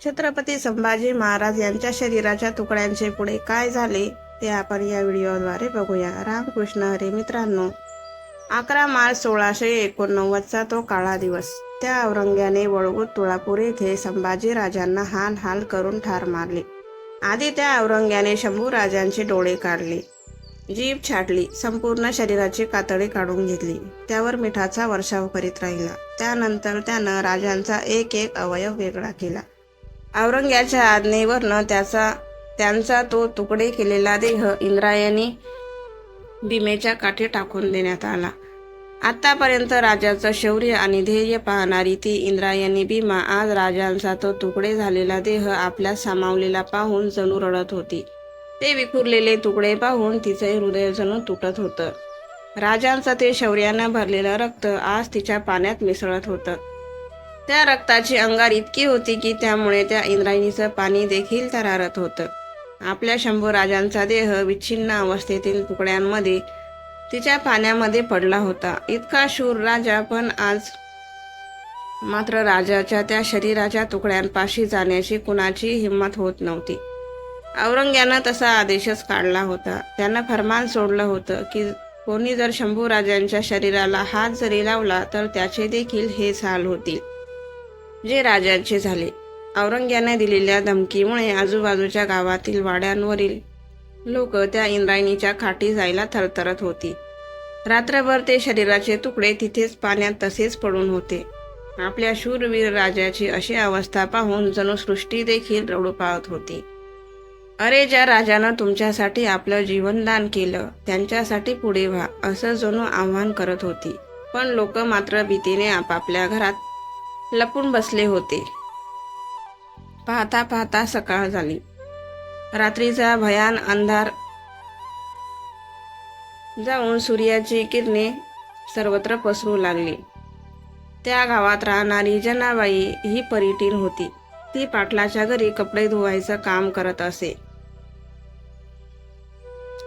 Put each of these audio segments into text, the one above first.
छत्रपती संभाजी महाराज यांच्या शरीराच्या तुकड्यांचे पुढे काय झाले ते आपण या व्हिडिओद्वारे बघूया. रामकृष्ण हरे मित्रांनो अकरा मार्च सोळाशे एकोणनव्वदचा तो काळा दिवस. त्या औरंग्याने वळगूत तुळापूर येथे संभाजी राजांना हान हाल करून ठार मारले. आधी त्या औरंग्याने शंभू राजांचे डोळे काढले जीभ छाटली संपूर्ण शरीराची कातडी काढून घेतली. त्यावर मिठाचा वर्षाव करीत राहिला. त्यानंतर त्यानं राजांचा एक एक अवयव वेगळा केला. औरंग्याच्या आज्ञेवरनं त्याचा त्यांचा तो तुकडे केलेला देह इंद्रायणी भीमेच्या काठी टाकून देण्यात आला. आतापर्यंत राजाचं शौर्य आणि ध्येय पाहणारी ती इंद्रायणी भीमा आज राजांचा तो तुकडे झालेला देह आपल्या सामावलेला पाहून जणू रडत होती. ते विखुरलेले तुकडे पाहून तिचे हृदय जणू तुटत होतं. राजांचं ते शौर्यानं भरलेलं रक्त आज तिच्या पाण्यात मिसळत होतं. त्या रक्ताची अंगार इतकी होती की त्यामुळे त्या इंद्रायणीचं पाणी देखील थरारत होतं. आपल्या शंभू राजांचा देह विच्छिन्न अवस्थेतील तुकड्यांमध्ये तिच्या पाण्यामध्ये पडला होता. इतका शूर राजा पण आज मात्र राजाच्या त्या शरीराच्या तुकड्यांपाशी जाण्याची कुणाची हिंमत होत नव्हती. औरंग्यानं तसा आदेशच काढला होता. त्यानं फरमान सोडलं होतं की कोणी जर शंभू राजांच्या शरीराला हात जरी लावला तर त्याचे देखील हे हाल होतील. जे राजांचे झाले. औरंग्याने दिलेल्या धमकीमुळे आजूबाजूच्या गावातील वाड्यांवरील लोक त्या इंद्रायणीच्या खाटी जायला थरथरत होती. रात्रभर ते शरीराचे तुकडे तिथेच पाण्यात तसेच पडून होते. आपल्या शूरवीर राजाची अशी अवस्था पाहून जणू सृष्टी देखील रडू पाहत होती. अरे ज्या राजानं तुमच्यासाठी आपलं जीवनदान केलं त्यांच्यासाठी पुढे व्हा असं जणू आव्हान करत होती. पण लोक मात्र भीतीने आपापल्या घरात लपून बसले होते. पाहता पाहता सकाळ झाली. रात्रीचा भयान अंधार. जाऊन सूर्याची किरणे सर्वत्र पसरू लागली. त्या गावात राहणारी जनाबाई ही परिटीन होती. ती पाटलाच्या घरी कपडे धुवायचं काम करत असे.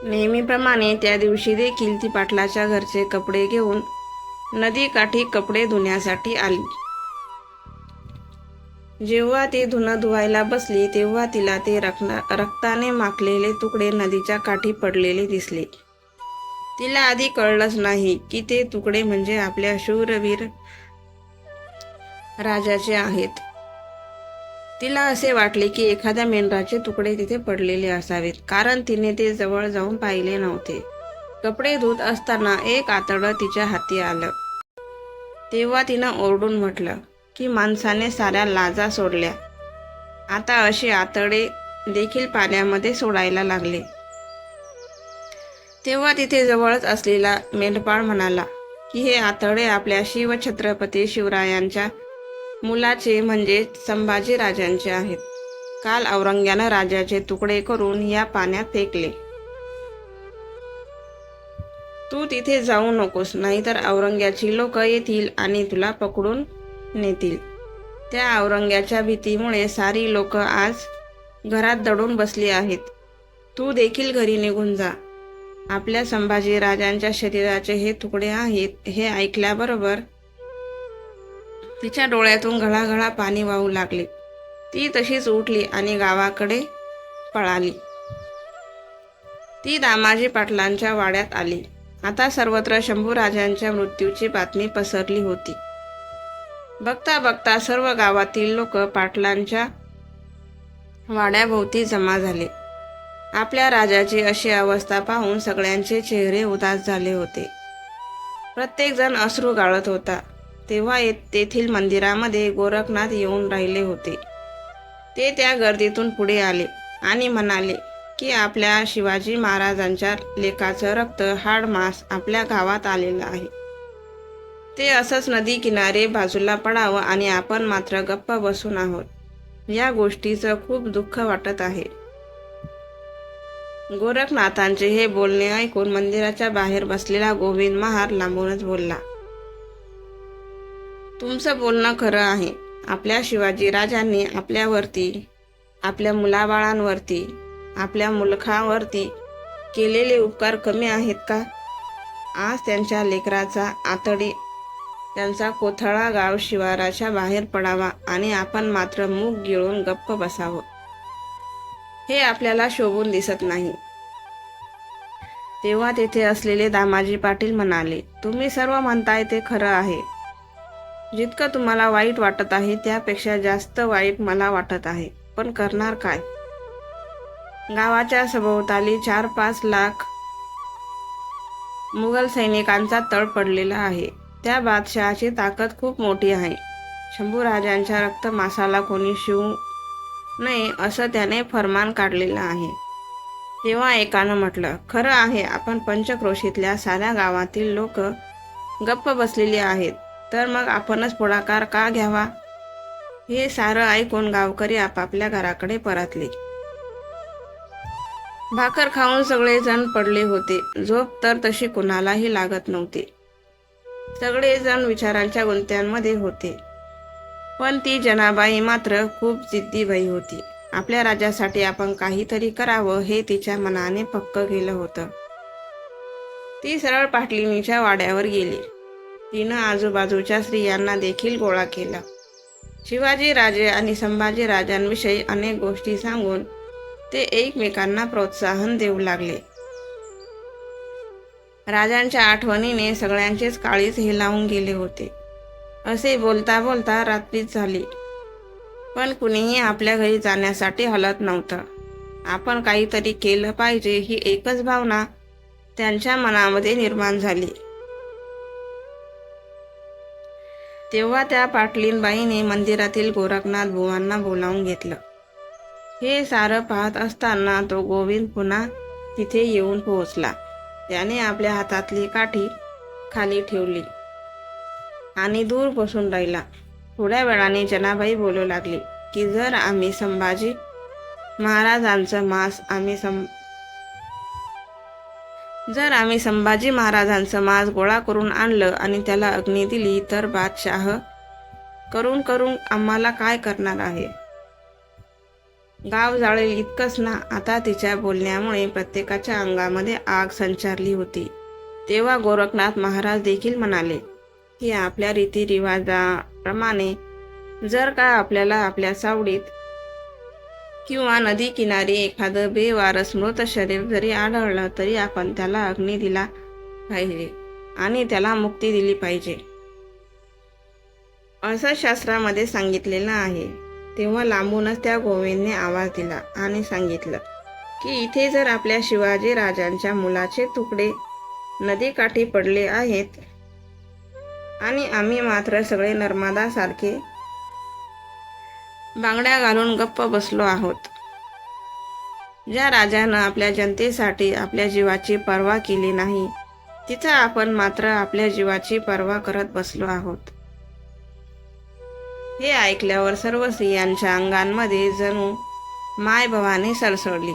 नेहमीप्रमाणे त्या दिवशी देखील ती पाटलाच्या घरचे कपडे घेऊन नदीकाठी कपडे धुण्यासाठी आली. जेव्हा ती धुणं धुवायला बसली तेव्हा तिला ते रक्ना रक्ताने माखलेले तुकडे नदीच्या काठी पडलेले दिसले. तिला आधी कळलंच नाही की ते तुकडे म्हणजे आपल्या शूरवीर राजाचे आहेत. तिला असे वाटले की एखाद्या मेंढराचे तुकडे तिथे पडलेले असावेत कारण तिने ते जवळ जाऊन पाहिले नव्हते. कपडे धुत असताना एक आतडं तिच्या हाती आलं. तेव्हा तिनं ओरडून म्हटलं की माणसाने साऱ्या लाजा सोडल्या. आता असे आतडे देखील पाण्यामध्ये सोडायला लागले. तेव्हा तिथे जवळच असलेला मेंढपाळ म्हणाला की हे आतडे आपल्या शिव छत्रपती शिवरायांच्या मुलाचे म्हणजे संभाजी राजांचे आहेत. काल औरंग्यानं राजाचे तुकडे करून या पाण्यात फेकले. तू तिथे जाऊ नकोस नाहीतर औरंग्याची लोक येतील आणि तुला पकडून नेतील. त्या औरंग्याच्या भीतीमुळे सारी लोक आज घरात दडून बसली आहेत. तू देखील घरी निघून जा. आपल्या संभाजी राजांच्या शरीराचे हे तुकडे आहेत हे ऐकल्याबरोबर तिच्या डोळ्यातून घळाघळा पाणी वाहू लागले. ती तशीच उठली आणि गावाकडे पळाली. ती दामाजी पाटलांच्या वाड्यात आली. आता सर्वत्र शंभूराजांच्या मृत्यूची बातमी पसरली होती. बघता बघता सर्व गावातील लोक पाटलांच्या वाड्याभोवती जमा झाले. आपल्या राजाची अशी अवस्था पाहून सगळ्यांचे चेहरे उदास झाले होते. प्रत्येकजण अश्रू गाळत होता. तेव्हा ये तेथील मंदिरामध्ये गोरखनाथ येऊन राहिले होते. ते त्या गर्दीतून पुढे आले आणि म्हणाले की आपल्या शिवाजी महाराजांच्या लेखाचं रक्त हाडमास आपल्या गावात आलेलं आहे. ते असंच नदी किनारे बाजूला पडावं आणि आपण मात्र गप्प बसून आहोत. या गोष्टीचं खूप दुःख वाटत आहे. गोरखनाथांचे हे बोलणे ऐकून मंदिराच्या बाहेर बसलेला गोविंद महार लांबूनच बोलला तुमचं बोलणं खरं आहे. आपल्या शिवाजी राजांनी आपल्यावरती आपल्या मुलाबाळांवरती आपल्या मुलखावरती केलेले उपकार कमी आहेत का? आज त्यांच्या लेकराचा आतडी त्यांचा कोथळा गाव शिवाराच्या बाहेर पडावा आणि आपण मात्र मूग गिळून गप्प बसावं. हे आपल्याला शोभून दिसत नाही. तेव्हा तेथे असलेले दामाजी पाटील म्हणाले तुम्ही सर्व म्हणताय ते खरं आहे. जितकं तुम्हाला वाईट वाटत आहे त्यापेक्षा जास्त वाईट मला वाटत आहे. पण करणार काय? गावाच्या सभोवताली चार पाच लाख मुघल सैनिकांचा तळ पडलेला आहे. त्या बादशहाची ताकद खूप मोठी आहे. शंभूराजांच्या रक्त मासाला कोणी शिवू नये असं त्याने फरमान काढलेलं आहे. तेव्हा एकानं म्हटलं खरं आहे आपण पंचक्रोशीतल्या साऱ्या गावातील लोक गप्प बसलेली आहेत. तर मग आपणच पुढाकार का घ्यावा? हे सारं ऐकून गावकरी आपापल्या घराकडे परतले. भाकर खाऊन सगळेजण पडले होते. झोप तर तशी कुणालाही लागत नव्हती. सगळेजण विचारांच्या गुंत्यांमध्ये होते. पण ती जनाबाई मात्र खूप जिद्दी बाई होती. आपल्या राजासाठी आपण काहीतरी करावं हे तिच्या मनाने पक्क केलं होतं. ती सरळ पाटलिनीच्या वाड्यावर गेली. तिनं आजूबाजूच्या स्त्रियांना देखील गोळा केला. शिवाजी राजे आणि संभाजी राजांविषयी अनेक गोष्टी सांगून ते एकमेकांना प्रोत्साहन देऊ लागले. राजांच्या आठवणीने सगळ्यांचेच काळीच हे लावून गेले होते. असे बोलता बोलता रात्रीच झाली. पण कुणीही आपल्या घरी जाण्यासाठी हलत नव्हतं. आपण काहीतरी केलं पाहिजे ही एकच भावना त्यांच्या मनामध्ये निर्माण झाली. तेव्हा त्या पाटलीनबाईने मंदिरातील गोरखनाथ बुवांना बोलावून घेतलं. हे सारं पाहत असताना तो गोविंद पुन्हा तिथे येऊन पोहोचला. त्याने आपल्या हातातली काठी खाली ठेवली आणि दूर बसून राहिला. थोड्या वेळाने जनाबाई बोलू लागली की जर आम्ही संभाजी महाराजांचं मांस आम्ही सं जर आम्ही संभाजी महाराजांचं मांस गोळा करून आणलं आणि त्याला अग्नी दिली तर बादशाह करून करून आम्हाला काय करणार आहे? गाव जाळेल इतकंच ना. आता तिच्या बोलण्यामुळे प्रत्येकाच्या अंगामध्ये आग संचारली होती. तेव्हा गोरखनाथ महाराज देखील म्हणाले की आपल्या रीतिरिवाजाप्रमाणे जर का आपल्याला आपल्या सावडीत किंवा नदी किनारी एखादं बेवारस मृत शरीर जरी आढळलं तरी आपण त्याला अग्नी दिला पाहिजे आणि त्याला मुक्ती दिली पाहिजे. असं शास्त्रामध्ये सांगितलेलं आहे. तेव्हा लांबूनच त्या गोविंदने आवाज दिला आणि सांगितलं की इथे जर आपल्या शिवाजी राजांच्या मुलाचे तुकडे नदीकाठी पडले आहेत आणि आम्ही मात्र सगळे नर्मदासारखे बांगड्या घालून गप्प बसलो आहोत. ज्या राजानं आपल्या जनतेसाठी आपल्या जीवाची पर्वा केली नाही तिचा आपण मात्र आपल्या जीवाची पर्वा करत बसलो आहोत. हे ऐकल्यावर सर्व स्त्रियांच्या अंगांमध्ये जणू मायभवानी सळसळली.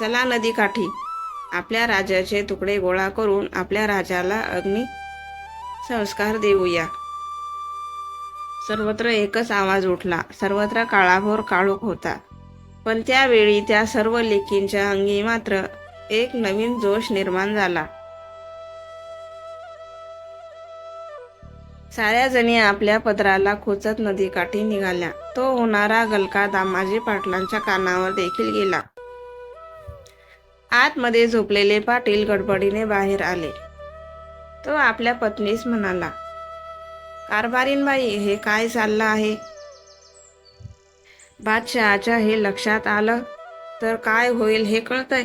चला नदीकाठी आपल्या राजाचे तुकडे गोळा करून आपल्या राजाला अग्नी संस्कार देऊया. सर्वत्र एकच आवाज उठला. सर्वत्र काळाभोर काळोख होता. पण त्यावेळी त्या सर्व लेकींच्या अंगी मात्र एक नवीन जोश निर्माण झाला. साऱ्या जणी आपल्या पदराला खोचत नदीकाठी निघाल्या. तो होणारा गलका दामाजी पाटलांच्या कानावर देखील गेला. आतमध्ये झोपलेले पाटील गडबडीने बाहेर आले. तो आपल्या पत्नीस म्हणाला कारभारीनबाई हे काय चाललं आहे? बादशहाच्या हे लक्षात आलं तर काय होईल हे कळतंय.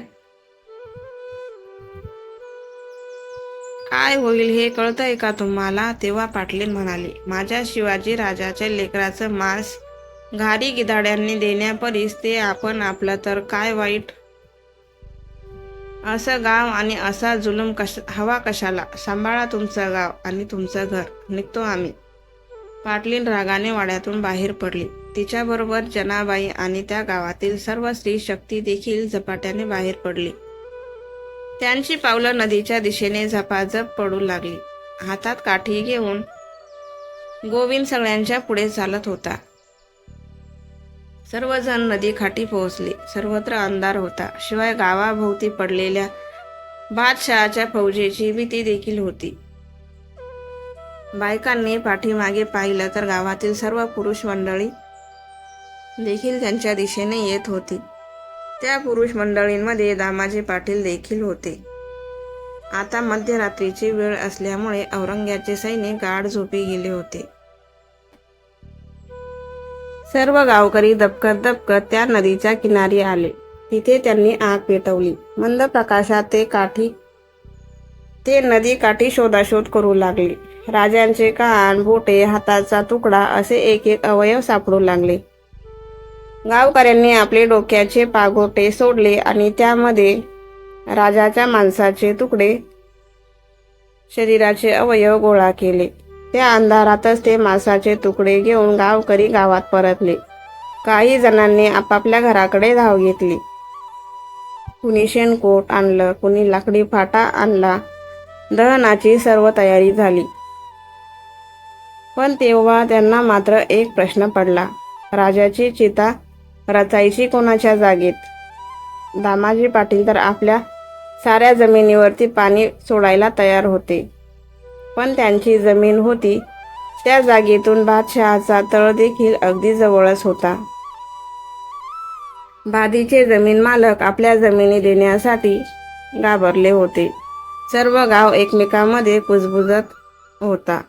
काय होईल हे कळतंय का तुम्हाला? तेव्हा पाटलीन म्हणाले माझ्या शिवाजी राजाच्या लेकराचं मांस घारी गिधाड्यांनी देण्यापरीस ते आपण आपलं तर काय वाईट? असं गाव आणि असा जुलूम कश हवा कशाला? सांभाळा तुमचं गाव आणि तुमचं घर. निघतो आम्ही. पाटलीन रागाने वाड्यातून बाहेर पडली. तिच्याबरोबर जनाबाई आणि त्या गावातील सर्व स्त्री शक्ती देखील झपाट्याने बाहेर पडली. त्यांची पावलं नदीच्या दिशेने झपाझप पडू लागली. हातात काठी घेऊन गोविंद सगळ्यांच्या पुढे चालत होता. सर्वजण नदीकाठी पोहोचले. सर्वत्र अंधार होता. शिवाय गावाभोवती पडलेल्या बादशहाच्या फौजेची भीती देखील होती. बायकांनी पाठीमागे पाहिलं तर गावातील सर्व पुरुष मंडळी देखील त्यांच्या दिशेने येत होती. त्या पुरुष मंडळींमध्ये दामाजी पाटील देखील होते. आता मध्यरात्रीची वेळ असल्यामुळे औरंग्याचे सैनिक गाढ झोपी गेले होते. सर्व गावकरी दबकत दबकत त्या नदीच्या किनारी आले. तिथे त्यांनी आग पेटवली. मंद प्रकाशात ते काठी ते नदी काठी शोधाशोध करू लागले. राजांचे कान बोटे हाताचा तुकडा असे एक एक अवयव सापडू लागले. गावकऱ्यांनी आपले डोक्याचे पागोटे सोडले आणि त्यामध्ये राजाच्या माणसाचे तुकडे शरीराचे अवयव गोळा केले. त्या अंधारातच ते मांसाचे तुकडे घेऊन गावकरी गावात परतले. काही जणांनी आपापल्या घराकडे धाव घेतली. कुणी शेणकोट आणलं कुणी लाकडी फाटा आणला. दहनाची सर्व तयारी झाली. पण तेव्हा त्यांना मात्र एक प्रश्न पडला. राजाची चिता रचायची कोणाच्या जागेत? दामाजी पाटील तर आपल्या साऱ्या जमिनीवरती पाणी सोडायला तयार होते. पण त्यांची जमीन होती. त्या जागेतून बादशहाचा तळ देखील अगदी जवळच होता. बादीचे जमीन मालक आपल्या जमिनी देण्यासाठी घाबरले होते. सर्व गाव एकमेकांमध्ये कुजबुजत होता.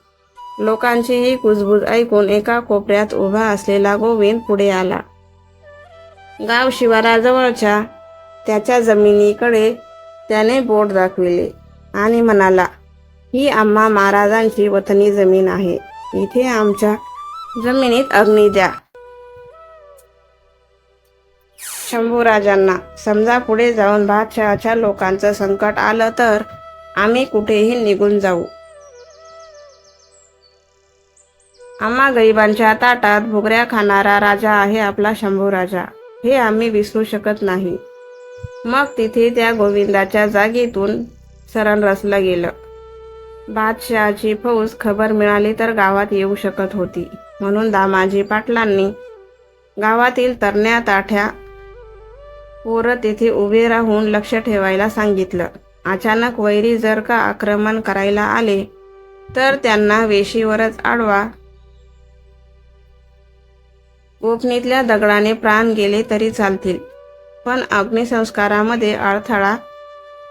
लोकांची ही कुजबूज ऐकून एका कोपऱ्यात उभा असलेला गोविंद पुढे आला. गाव शिवाराजवळच्या त्याच्या जमिनीकडे त्याने बोट दाखविले आणि म्हणाला ही आम्हा महाराजांची वतनी जमीन आहे. इथे आमच्या जमिनीत अग्नी द्या. शंभूराजांना समजा पुढे जाऊन बादशहाच्या लोकांचं संकट आलं तर आम्ही कुठेही निघून जाऊ. आम्हा गरिबांच्या ताटात भुगऱ्या खाणारा राजा आहे आपला शंभू राजा हे आम्ही विसरू शकत नाही. मग तिथे त्या गोविंदाच्या जागेतून सरण रचलं गेलं. बादशहाची फौज खबर मिळाली तर गावात येऊ शकत होती. म्हणून दामाजी पाटलांनी गावातील तरण्या ताठ्या पोरं तिथे उभे राहून लक्ष ठेवायला सांगितलं. अचानक वैरी जर का आक्रमण करायला आले तर त्यांना वेशीवरच आडवा गोपनीतल्या दगडाने प्राण गेले तरी चालतील. पण अग्निसंस्कारामध्ये अडथळा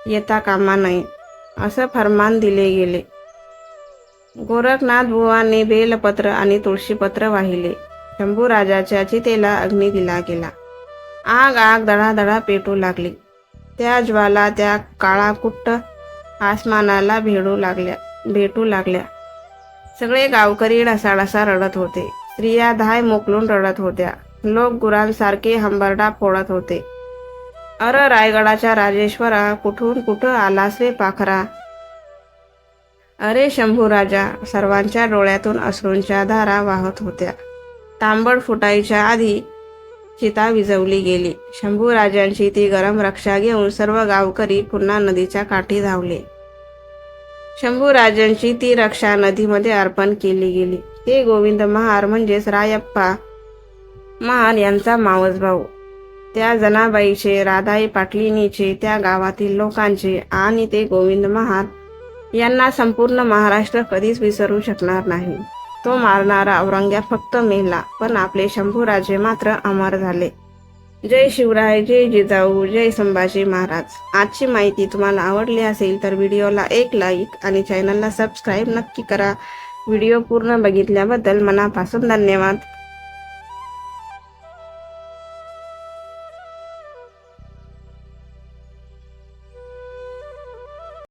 येता कामा नये असं फरमान दिले गेले. गोरखनाथ बुवांनी बेलपत्र आणि तुळशीपत्र वाहिले. शंभूराजाच्या चितेला अग्नी दिला गेला. आग आग दडादडा पेटू लागली. त्या ज्वाला त्या काळाकुट्ट आसमानाला भेडू लागल्या भेटू लागल्या. सगळे गावकरी ढसाढसा रडत होते. स्त्रिया धाय मोकलून रडत होत्या. लोक गुरांसारखे हंबरडा फोडत होते. अर रायगडाच्या राजेश्वरा कुठून कुठं आलास रे पाखरा? अरे शंभू राजा सर्वांच्या डोळ्यातून अश्रूंच्या धारा वाहत होत्या. तांबड फुटायच्या आधी चिता विजवली गेली. शंभू राजांची ती गरम रक्षा घेऊन सर्व गावकरी पुन्हा नदीच्या काठी धावले. शंभू राजांची ती रक्षा नदीमध्ये अर्पण केली गेली. हे गोविंद महार म्हणजेच रायप्पा महार यांचा मावस भाऊ. त्या जनाबाईचे राधाई पाटलिनीचे त्या गावातील लोकांचे आणि ते गोविंद महार यांना संपूर्ण महाराष्ट्र कधीच विसरू शकणार नाही. तो मारणारा औरंग्या फक्त मेला पण आपले शंभूराजे मात्र अमर झाले. जय शिवराय जय जिजाऊ जय संभाजी महाराज. आजची माहिती तुम्हाला आवडली असेल तर व्हिडिओला एक लाईक आणि चॅनलला सबस्क्राईब नक्की करा. व्हिडिओ पूर्ण बघितल्याबद्दल मनापासून धन्यवाद.